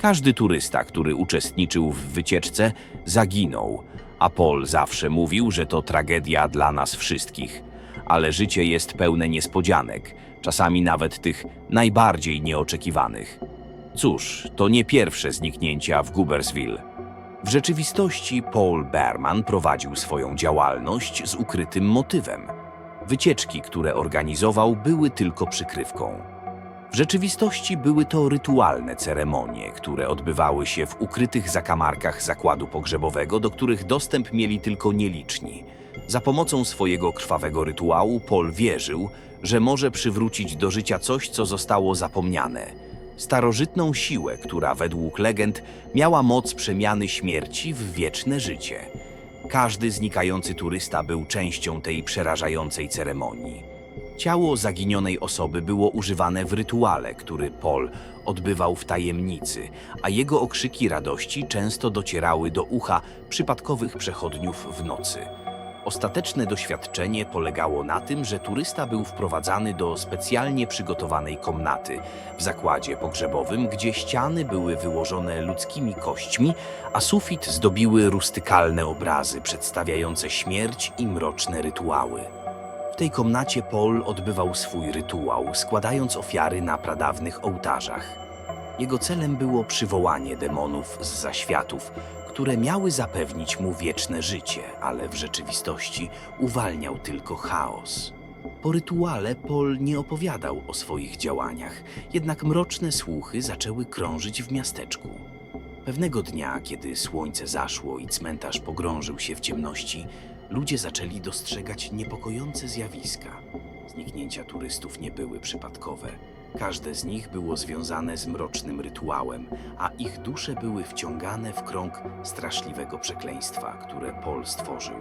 Każdy turysta, który uczestniczył w wycieczce, zaginął, a Paul zawsze mówił, że to tragedia dla nas wszystkich. Ale życie jest pełne niespodzianek, czasami nawet tych najbardziej nieoczekiwanych. Cóż, to nie pierwsze zniknięcia w Gubersville. W rzeczywistości Paul Berman prowadził swoją działalność z ukrytym motywem. Wycieczki, które organizował, były tylko przykrywką. W rzeczywistości były to rytualne ceremonie, które odbywały się w ukrytych zakamarkach zakładu pogrzebowego, do których dostęp mieli tylko nieliczni. Za pomocą swojego krwawego rytuału Paul wierzył, że może przywrócić do życia coś, co zostało zapomniane. Starożytną siłę, która według legend miała moc przemiany śmierci w wieczne życie. Każdy znikający turysta był częścią tej przerażającej ceremonii. Ciało zaginionej osoby było używane w rytuale, który Paul odbywał w tajemnicy, a jego okrzyki radości często docierały do ucha przypadkowych przechodniów w nocy. Ostateczne doświadczenie polegało na tym, że turysta był wprowadzany do specjalnie przygotowanej komnaty w zakładzie pogrzebowym, gdzie ściany były wyłożone ludzkimi kośćmi, a sufit zdobiły rustykalne obrazy przedstawiające śmierć i mroczne rytuały. Tej komnacie Paul odbywał swój rytuał, składając ofiary na pradawnych ołtarzach. Jego celem było przywołanie demonów z zaświatów, które miały zapewnić mu wieczne życie, ale w rzeczywistości uwalniał tylko chaos. Po rytuale Paul nie opowiadał o swoich działaniach, jednak mroczne słuchy zaczęły krążyć w miasteczku. Pewnego dnia, kiedy słońce zaszło i cmentarz pogrążył się w ciemności, ludzie zaczęli dostrzegać niepokojące zjawiska. Zniknięcia turystów nie były przypadkowe. Każde z nich było związane z mrocznym rytuałem, a ich dusze były wciągane w krąg straszliwego przekleństwa, które Paul stworzył.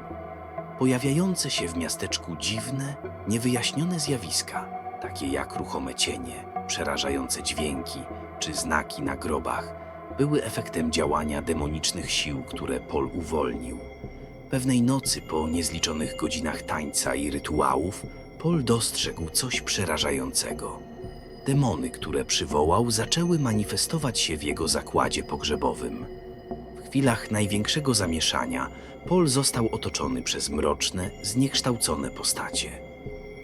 Pojawiające się w miasteczku dziwne, niewyjaśnione zjawiska, takie jak ruchome cienie, przerażające dźwięki czy znaki na grobach, były efektem działania demonicznych sił, które Paul uwolnił. Pewnej nocy po niezliczonych godzinach tańca i rytuałów, Paul dostrzegł coś przerażającego. Demony, które przywołał, zaczęły manifestować się w jego zakładzie pogrzebowym. W chwilach największego zamieszania Paul został otoczony przez mroczne, zniekształcone postacie.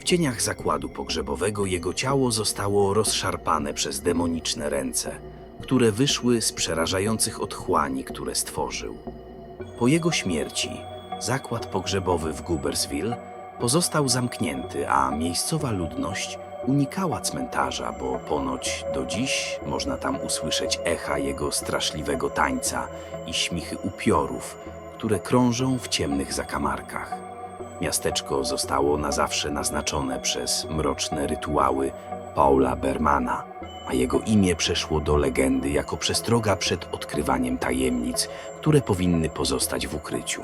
W cieniach zakładu pogrzebowego jego ciało zostało rozszarpane przez demoniczne ręce, które wyszły z przerażających otchłani, które stworzył. Po jego śmierci zakład pogrzebowy w Gubersville pozostał zamknięty, a miejscowa ludność unikała cmentarza, bo ponoć do dziś można tam usłyszeć echa jego straszliwego tańca i śmichy upiorów, które krążą w ciemnych zakamarkach. Miasteczko zostało na zawsze naznaczone przez mroczne rytuały Paula Bermana, a jego imię przeszło do legendy jako przestroga przed odkrywaniem tajemnic, które powinny pozostać w ukryciu.